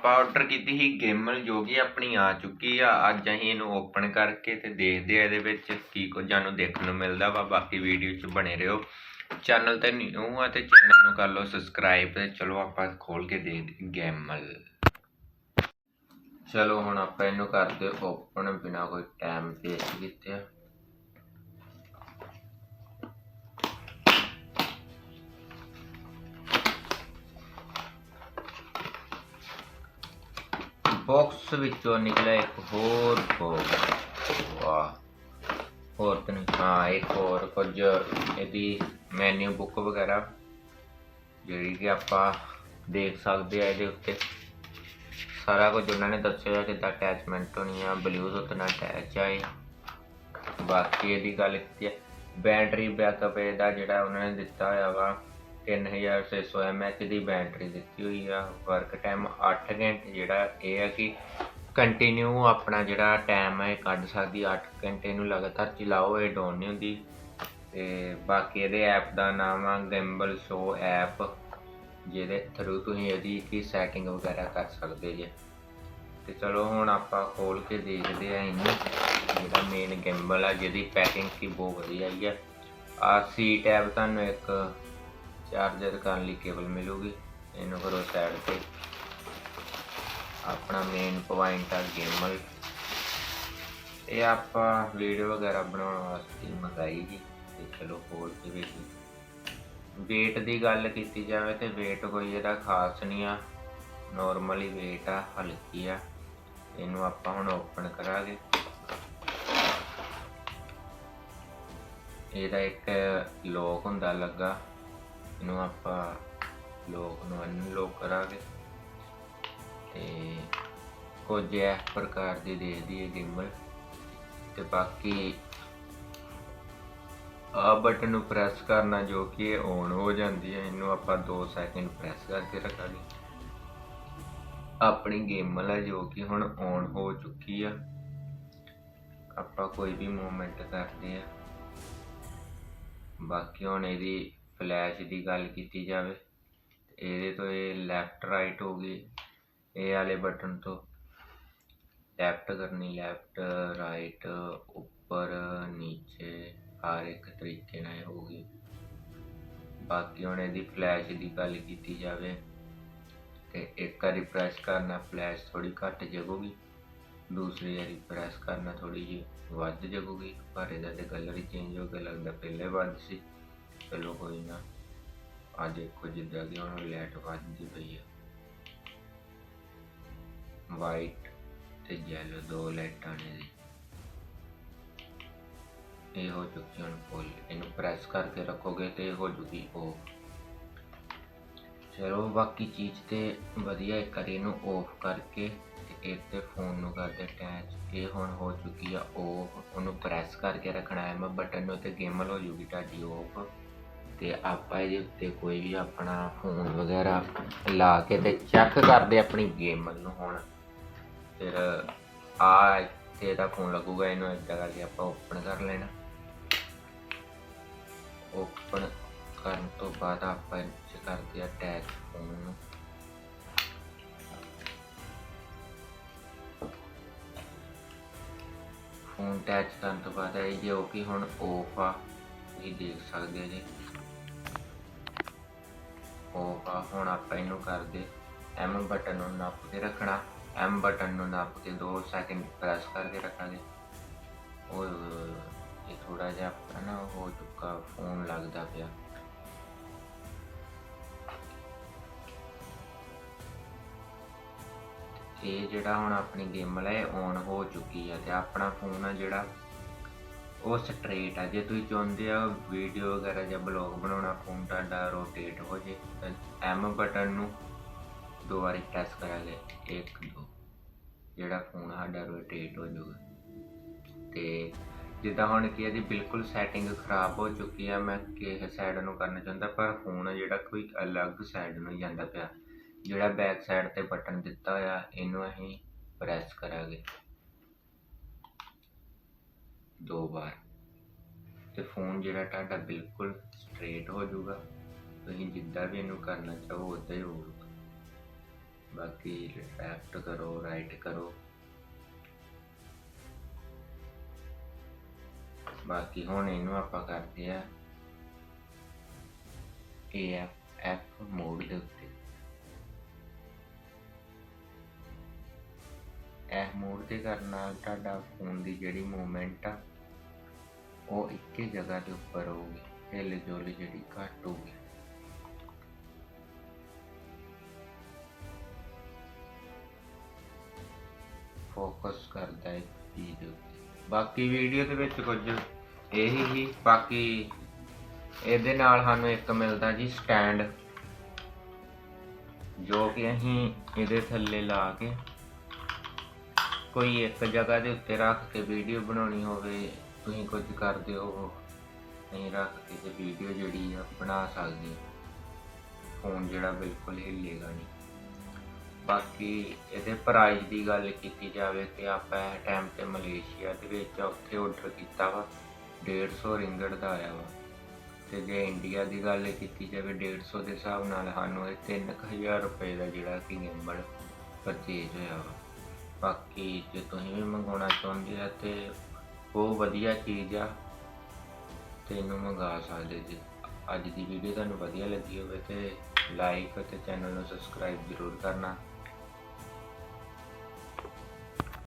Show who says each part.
Speaker 1: ਆਪਾਂ ਆਰਡਰ ਕੀਤੀ ਸੀ ਗੇਮਲ ਜੋ ਕਿ ਆਪਣੀ ਆ ਚੁੱਕੀ ਆ। ਅੱਜ ਅਸੀਂ ਇਹਨੂੰ ਓਪਨ ਕਰਕੇ ਤੇ ਦੇਖਦੇ ਆ ਇਹਦੇ ਵਿੱਚ ਕੀ ਕੁਝ ਸਾਨੂੰ ਦੇਖਣ ਨੂੰ ਮਿਲਦਾ ਵਾ। ਬਾਕੀ ਵੀਡੀਓ 'ਚ ਬਣੇ ਰਹੋ। ਚੈਨਲ ਤੇ ਨਿਊ ਆ ਤੇ ਚੈਨਲ ਨੂੰ ਕਰ ਲਓ ਸਬਸਕ੍ਰਾਈਬ ਤੇ ਚਲੋ ਆਪਾਂ ਖੋਲ ਕੇ ਦੇਖਦੇ ਗੇਮਲ ਚਲੋ ਹੁਣ ਆਪਾਂ ਇਹਨੂੰ ਕਰਦੇ ਓਪਨ ਬਿਨਾ ਕੋਈ ਟਾਈਮ ਵੇਸਟ ਕੀਤੇ। ਆ ਬਾਕਸ ਵਿੱਚੋਂ ਨਿਕਲਿਆ ਇੱਕ ਹੋਰ ਬਾਕਸ ਵਾਹ। ਹੋਰ ਤਾਂ ਹਾਂ, ਇੱਕ ਹੋਰ ਕੁਝ ਇਹਦੀ ਮੈਨੂ ਬੁੱਕ ਵਗੈਰਾ, ਜਿਹੜੀ ਕਿ ਆਪਾਂ ਦੇਖ ਸਕਦੇ ਆ ਇਹਦੇ ਉੱਤੇ। ਸਾਰਾ ਕੁਝ ਉਹਨਾਂ ਨੇ ਦੱਸਿਆ ਹੋਇਆ ਕਿੱਦਾਂ ਅਟੈਚਮੈਂਟ ਹੋਣੀ ਆ ਬਲੂਟੁੱਥ ਨਾਲ ਅਟੈਚ ਆ ਇਹ। ਬਾਕੀ ਇਹਦੀ ਗੱਲ ਕੀਤੀ ਹੈ ਬੈਟਰੀ ਬੈਕਅਪ ਇਹਦਾ ਜਿਹੜਾ ਉਹਨਾਂ ਨੇ ਦਿੱਤਾ ਹੋਇਆ ਵਾ। 3600 mAh ਦੀ ਬੈਟਰੀ ਦਿੱਤੀ ਹੋਈ ਆ। ਵਰਕ ਟਾਈਮ 8 ਘੰਟੇ ਜਿਹੜਾ ਇਹ ਆ ਕਿ ਕੰਟੀਨਿਊ ਆਪਣਾ ਜਿਹੜਾ ਟਾਈਮ ਹੈ ਇਹ ਕੱਢ ਸਕਦੀ 8 ਘੰਟੇ ਨੂੰ ਲਗਾਤਾਰ ਚਲਾਓ, ਇਹ ਡਾਊਨ ਨਹੀਂ ਹੁੰਦੀ। ਤੇ ਬਾਕੀ ਇਹਦੇ ਐਪ ਦਾ ਨਾਮ ਆ ਗਿੰਬਲ ਸ਼ੋ ਐਪ ਜਿਹਦੇ ਥਰੂ ਤੁਸੀਂ ਇਹਦੀ ਕੀ ਸੈਟਿੰਗ ਵਗੈਰਾ ਕਰ ਸਕਦੇ ਜੇ। ਤੇ ਚਲੋ ਹੁਣ ਆਪਾਂ ਖੋਲ ਕੇ ਦੇਖਦੇ ਆ ਇਹਨੂੰ, ਜਿਹੜਾ ਮੇਨ ਗਿੰਬਲ ਆ, ਜਿਹਦੀ ਪੈਕਿੰਗ ਕੀ ਬਹੁਤ ਵਧੀਆ ਆਈ ਆ। ਆ ਸੀ ਟੈਬ ਤੁਹਾਨੂੰ ਇੱਕ ਚਾਰਜਰ ਕਰਨ ਲਈ ਕੇਬਲ ਮਿਲੂਗੀ, ਇਹਨੂੰ ਕਰੋ ਸਾਈਡ ਤੇ। ਆਪਣਾ ਮੇਨ ਪੁਆਇੰਟ ਆ ਗੇਮਲ ਇਹ ਆਪਾਂ ਵੀਡੀਓ ਵਗੈਰਾ ਬਣਾਉਣ ਵਾਸਤੇ ਮੰਗਾਈ ਜੀ ਤੇ ਚਲੋ ਹੋਰ ਕੇ ਵੇਖੀ weight ਦੀ ਗੱਲ ਕੀਤੀ ਜਾਵੇ ਤੇ weight ਕੋਈ ਇਹਦਾ ਖਾਸ ਨਹੀਂ ਆ। ਨਾਰਮਲੀ weight ਆ, ਹਲਕੀ ਆ। ਇਹਨੂੰ ਆਪਾਂ ਹੁਣ ਓਪਨ ਕਰਾਂਗੇ। ਇਹਦਾ ਇੱਕ ਲੋਕ ਹੁੰਦਾ ਲੱਗਾ। ਇਹਨੂੰ ਆਪਾਂ ਲੋਕ ਨੂੰ ਅਨਲੋਕ ਕਰਾਂਗੇ ਤੇ ਕੁਝ ਇਸ ਪ੍ਰਕਾਰ ਦੀ ਦੇਖਦੀ ਹੈ ਗਿੰਬਲ ਤੇ ਬਾਕੀ ਆ ਬਟਨ ਨੂੰ ਪ੍ਰੈਸ ਕਰਨਾ ਜੋ ਕਿ ਇਹ ਔਨ ਹੋ ਜਾਂਦੀ ਹੈ ਇਹਨੂੰ ਆਪਾਂ 2 ਸੈਕਿੰਡ ਪ੍ਰੈਸ ਕਰਕੇ ਰੱਖਾਂਗੇ ਆਪਣੀ ਗੇਮਲ ਹੈ ਜੋ ਕਿ ਹੁਣ ਔਨ ਹੋ ਚੁੱਕੀ ਆ ਆਪਾਂ ਕੋਈ ਵੀ ਮੂਵਮੈਂਟ ਕਰਦੇ ਆ ਬਾਕੀ ਹੁਣ ਇਹਦੀ ਫਲੈਸ਼ ਦੀ ਗੱਲ ਕੀਤੀ ਜਾਵੇ, ਇਹਦੇ ਤੋਂ ਇਹ ਲੈਫਟ ਰਾਈਟ ਹੋ ਗਈ, ਇਹ ਵਾਲੇ ਬਟਨ ਤੋਂ। ਲੈਫਟ ਕਰਨੀ ਲੈਫਟ ਰਾਈਟ ਉੱਪਰ, ਨੀਚੇ, ਹਰ ਇੱਕ ਤਰੀਕੇ ਨਾਲ ਹੋ ਗਈ। ਬਾਕੀ ਹੁਣ ਇਹਦੀ ਫਲੈਸ਼ ਦੀ ਗੱਲ ਕੀਤੀ ਜਾਵੇ, ਤੇ ਇੱਕ ਵਾਰੀ ਪ੍ਰੈਸ ਕਰਨਾ ਫਲੈਸ਼ ਥੋੜੀ ਘੱਟ ਜਗੂਗੀ। ਦੂਸਰੀ ਵਾਰੀ ਪ੍ਰੈਸ ਕਰਨਾ ਥੋੜੀ ਜਿਹੀ ਵੱਧ ਜਗੂਗੀ, ਪਰ ਇਹਦਾ ਤੇ ਕਲਰ ਹੀ ਚੇਂਜ ਹੋ ਗਿਆ ਲੱਗਦਾ, ਪਹਿਲੇ ਵੱਧ ਸੀ। ਚਲੋ ਕੋਈ ਨਾ। ਆ ਦੇਖੋ ਜਿੱਦਾਂ ਕਿ ਹੁਣ ਲਾਈਟ ਵੱਧਦੀ ਪਈ ਆ। ਵਾਈਟ ਤੇ ਯੈਲੋ ਦੋ ਲਾਈਟਾਂ ਨੇ ਜੀ। ਇਹ ਹੋ ਚੁੱਕੀ ਹੁਣ ਫੁੱਲ ਇਹਨੂੰ ਪ੍ਰੈਸ ਕਰਕੇ ਰੱਖੋਗੇ ਤੇ ਇਹ ਹੋ ਜੂਗੀ ਉਹ ਚਲੋ ਬਾਕੀ ਚੀਜ਼ ਤੇ ਵਧੀਆ ਇੱਕ ਵਾਰੀ ਇਹਨੂੰ ਆਫ ਕਰਕੇ ਤੇ ਇੱਕ ਤੇ ਫੋਨ ਨੂੰ ਕਰਦੇ ਅਟੈਚ ਇਹ ਹੁਣ ਹੋ ਚੁੱਕੀ ਆ ਆਫ ਉਹਨੂੰ ਪ੍ਰੈਸ ਕਰਕੇ ਰੱਖਣਾ ਹੈ। ਮੈਂ ਬਟਨ ਨੂੰ ਤੇ ਗੇਮਲ ਹੋ ਜੂਗੀ ਤੁਹਾਡੀ ਆਫ ਤੇ ਆਪਾਂ ਇਹਦੇ ਉੱਤੇ ਕੋਈ ਵੀ ਆਪਣਾ ਫੋਨ ਵਗੈਰਾ ਲਾ ਕੇ ਤੇ ਚੈੱਕ ਕਰਦੇ ਆਪਣੀ ਗੇਮਲ ਨੂੰ ਹੁਣ। ਫਿਰ ਆ ਇੱਥੇ ਦਾ ਫੋਨ ਲੱਗੂਗਾ, ਇਹਨੂੰ ਇੱਦਾਂ ਕਰਕੇ ਆਪਾਂ ਓਪਨ ਕਰ ਲੈਣਾ। ਓਪਨ ਕਰਨ ਤੋਂ ਬਾਅਦ ਆਪਾਂ ਇਹ ਕਰਦੇ ਆ ਅਟੈਚ ਫੋਨ ਨੂੰ। ਫੋਨ ਅਟੈਚ ਕਰਨ ਤੋਂ ਬਾਅਦ ਇਹ ਜੋ ਕਿ ਹੁਣ ਆਫ ਆ, ਤੁਸੀਂ ਦੇਖ ਸਕਦੇ ਜੀ। ਉਹ ਆ ਹੁਣ ਆਪਾਂ ਇਹਨੂੰ ਕਰਦੇ ਐਮ ਬਟਨ ਨੂੰ ਨੱਪ ਕੇ ਰੱਖਣਾ। ਐਮ ਬਟਨ ਨੂੰ ਨੱਪ ਕੇ 2 ਸੈਕਿੰਡ ਪ੍ਰੈਸ ਕਰਕੇ ਰੱਖਾਂਗੇ। ਉਹ ਇਹ ਥੋੜਾ ਜਿਹਾ ਆਪਣਾ ਨਾ ਹੋ ਚੁੱਕਾ ਫੋਨ ਲੱਗਦਾ ਪਿਆ। ਇਹ ਜਿਹੜਾ ਹੁਣ ਆਪਣੀ ਗੇਮ ਹੈ ਔਨ ਹੋ ਚੁੱਕੀ ਹੈ ਤੇ ਆਪਣਾ ਫੋਨ ਆ ਜਿਹੜਾ ਉਹ ਸਟ੍ਰੇਟ ਆ। ਜੇ ਤੁਸੀਂ ਚਾਹੁੰਦੇ ਆ ਵੀਡੀਓ ਵਗੈਰਾ ਜਾਂ ਬਲੌਗ ਬਣਾਉਣਾ ਫੋਨ ਤੁਹਾਡਾ ਰੋਟੇਟ ਹੋ ਜੇ, ਤਾਂ ਐਮ ਬਟਨ ਨੂੰ ਦੋ ਵਾਰੀ ਪ੍ਰੈਸ ਕਰਾਂਗੇ 1 2 ਜਿਹੜਾ ਫੋਨ ਸਾਡਾ ਰੋਟੇਟ ਹੋ ਜਾਊਗਾ। ਤੇ ਜਿੱਦਾਂ ਹੁਣ ਕੀ ਇਹਦੀ ਬਿਲਕੁਲ ਸੈਟਿੰਗ ਖਰਾਬ ਹੋ ਚੁੱਕੀ ਆ। ਮੈਂ ਕਿਸੇ ਸਾਈਡ ਨੂੰ ਕਰਨਾ ਚਾਹੁੰਦਾ, ਪਰ ਫੋਨ ਜਿਹੜਾ ਕੋਈ ਅਲੱਗ ਸਾਈਡ ਨੂੰ ਜਾਂਦਾ ਪਿਆ। ਜਿਹੜਾ ਬੈਕ ਸਾਈਡ ਤੇ ਬਟਨ ਦਿੱਤਾ ਹੋਇਆ, ਇਹਨੂੰ ਅਸੀਂ ਪ੍ਰੈਸ ਕਰਾਂਗੇ। ਦੋ ਵਾਰ। ਤੇ ਫੋਨ ਜਿਹੜਾ ਤੁਹਾਡਾ ਬਿਲਕੁਲ ਸਟ੍ਰੇਟ ਹੋ ਜਾਊਗਾ। ਤੁਸੀਂ ਜਿੱਦਾਂ ਵੀ ਇਹਨੂੰ ਕਰਨਾ ਚਾਹੋ, ਉਦਾਂ ਹੀ ਹੋਊਗਾ ਬਾਕੀ ਲੈਫਟ ਕਰੋ ਰਾਈਟ ਕਰੋ। ਬਾਕੀ ਹੁਣ ਇਹਨੂੰ ਆਪਾਂ ਕਰਦੇ ਆ AF F ਮੋਡ ਦੇ ਉੱਤੇ। ਇਹ ਮੋਡ ਤੇ ਕਰਨ ਨਾਲ ਤੁਹਾਡਾ ਫੋਨ ਦੀ ਜਿਹੜੀ ਮੂਵਮੈਂਟ ਆ, ਉਹ ਇੱਕੇ ਜਗ੍ਹਾ ਦੇ ਉੱਪਰ ਹੋਊਗੀ, ਹਿਲ ਜੁਲ ਜਿਹੜੀ ਘੱਟ ਹੋਊਗੀ। ਫੋਕਸ ਕਰਦਾ ਹੈ ਚੀਜ਼ ਦੇ ਉੱਤੇ। ਬਾਕੀ ਵੀਡੀਓ ਦੇ ਵਿੱਚ ਕੁਝ ਇਹੀ ਹੀ, ਬਾਕੀ ਇਹਦੇ ਨਾਲ ਸਾਨੂੰ ਇੱਕ ਮਿਲਦਾ ਜੀ ਸਟੈਂਡ ਜੋ ਕਿ ਅਸੀਂ ਇਹਦੇ ਥੱਲੇ ਲਾ ਕੇ ਕੋਈ ਇੱਕ ਜਗ੍ਹਾ ਦੇ ਉੱਤੇ ਰੱਖ ਕੇ ਵੀਡੀਓ ਬਣਾਉਣੀ ਹੋਵੇ, ਤੁਸੀਂ ਕੁਝ ਕਰਦੇ ਹੋ, ਨਹੀਂ ਰੱਖ ਕੇ ਤੇ ਵੀਡੀਓ ਜਿਹੜੀ ਆ ਬਣਾ ਸਕਦੇ ਫੋਨ ਜਿਹੜਾ ਬਿਲਕੁਲ ਹਿੱਲੇਗਾ ਨਹੀਂ। ਬਾਕੀ ਇਹਦੇ ਪ੍ਰਾਈਸ ਦੀ ਗੱਲ ਕੀਤੀ ਜਾਵੇ ਤੇ ਆਪਾਂ ਇਹ ਟਾਈਮ ਤੇ ਮਲੇਸ਼ੀਆ ਦੇ ਵਿੱਚ ਉੱਥੇ ਆਰਡਰ ਕੀਤਾ ਵਾ 150 ਰਿੰਗੜ ਦਾ ਆਇਆ ਵਾ। ਤੇ ਜੇ ਇੰਡੀਆ ਦੀ ਗੱਲ ਕੀਤੀ ਜਾਵੇ 150 ਦੇ ਹਿਸਾਬ ਨਾਲ ਸਾਨੂੰ ਇਹ 3000 ਰੁਪਏ ਦਾ ਜਿਹੜਾ ਕਿ ਗਿੰਬਲ ਪਰਚੇਜ ਹੋਇਆ ਵਾ। ਬਾਕੀ ਜੇ ਤੁਸੀਂ ਵੀ ਮੰਗਾਉਣਾ ਚਾਹੁੰਦੇ ਆ ਤੇ ਬਹੁਤ ਵਧੀਆ ਚੀਜ਼ ਆ, ਤੇ ਇਹਨੂੰ ਮੰਗਾ ਸਕਦੇ ਜੀ। ਅੱਜ ਦੀ ਵੀਡੀਓ ਤੁਹਾਨੂੰ ਵਧੀਆ ਲੱਗੀ ਹੋਵੇ ਤੇ ਲਾਈਕ ਅਤੇ ਚੈਨਲ ਨੂੰ ਸਬਸਕ੍ਰਾਈਬ ਜ਼ਰੂਰ ਕਰਨਾ।